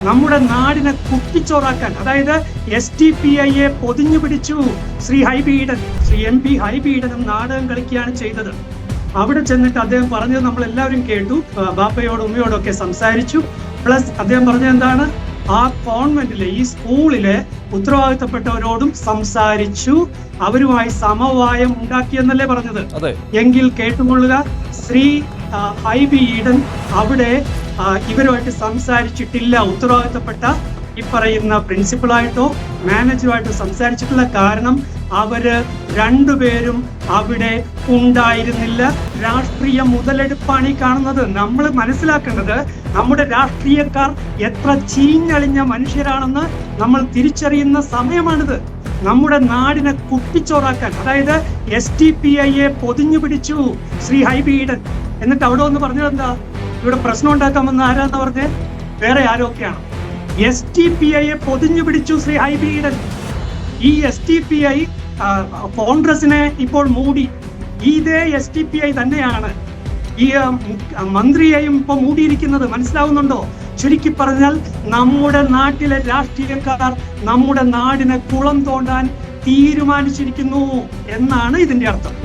നമ്മുടെ നാടിനെ കുട്ടിച്ചോറാക്കാൻ അതായത് എസ് ടി പി ഐയെ പൊതിഞ്ഞു പിടിച്ചു ശ്രീ ഹൈബീഡൻ ശ്രീ എം പി ഹൈബീഡനും നാടകം കളിക്കുകയാണ് ചെയ്തത്. അവിടെ ചെന്നിട്ട് അദ്ദേഹം പറഞ്ഞത് നമ്മൾ എല്ലാവരും കേട്ടു ബാപ്പയോടും ഉമ്മയോടും ഒക്കെ സംസാരിച്ചു. പ്ലസ് അദ്ദേഹം പറഞ്ഞത് എന്താണ്? ആ കോൺവെന്റിലെ ഈ സ്കൂളിലെ ഉത്തരവാദിത്തപ്പെട്ടവരോടും സംസാരിച്ചു. അവരുമായി സമവായം ഉണ്ടാക്കിയെന്നല്ലേ പറഞ്ഞത്. എങ്കിൽ കേട്ടുകൊള്ളുക ശ്രീ ആ, ബി ഈഡൻ അവിടെ ഇവരുമായിട്ട് സംസാരിച്ചിട്ടില്ല ഉത്തരവാദിത്തപ്പെട്ട ഈ പറയുന്ന പ്രിൻസിപ്പളായിട്ടോ മാനേജറുമായിട്ടോ സംസാരിച്ചിട്ടുള്ള കാരണം അവർ രണ്ടുപേരും അവിടെ ഉണ്ടായിരുന്നില്ല. രാഷ്ട്രീയ മുതലെടുപ്പാണ് ഈ കാണുന്നത്. നമ്മൾ മനസ്സിലാക്കേണ്ടത് നമ്മുടെ രാഷ്ട്രീയക്കാർ എത്ര ചീഞ്ഞളിഞ്ഞ മനുഷ്യരാണെന്ന് നമ്മൾ തിരിച്ചറിയുന്ന സമയമാണിത്. നമ്മുടെ നാടിനെ കുട്ടിച്ചോറാക്കാൻ അതായത് എസ് ടി പി ഐയെ പൊതിഞ്ഞു പിടിച്ചു ശ്രീ ഹൈബീഡൻ എന്നിട്ട് അവിടെ വന്ന് പറഞ്ഞത് എന്താ? ഇവിടെ പ്രശ്നം ഉണ്ടാക്കാമെന്ന് ആരാന്ന് പറഞ്ഞ്? വേറെ ആരൊക്കെയാണ്? എസ് ടി പി ഐയെ പൊതിഞ്ഞു പിടിച്ചു ശ്രീ ഹൈബീഡൻ ഈ എസ് ടി പി ഐ കോൺഗ്രസിനെ ഇപ്പോൾ മൂടി. ഇതേ എസ് ടി പി ഐ തന്നെയാണ്. ഈ മന്ത്രിയെയും ഇപ്പൊ മൂടിയിരിക്കുന്നത് മനസ്സിലാവുന്നുണ്ടോ? ചുരുക്കി പറഞ്ഞാൽ നമ്മുടെ നാട്ടിലെ രാഷ്ട്രീയക്കാർ നമ്മുടെ നാടിനെ കുളം തോണ്ടാൻ തീരുമാനിച്ചിരിക്കുന്നു എന്നാണ് ഇതിന്റെ അർത്ഥം.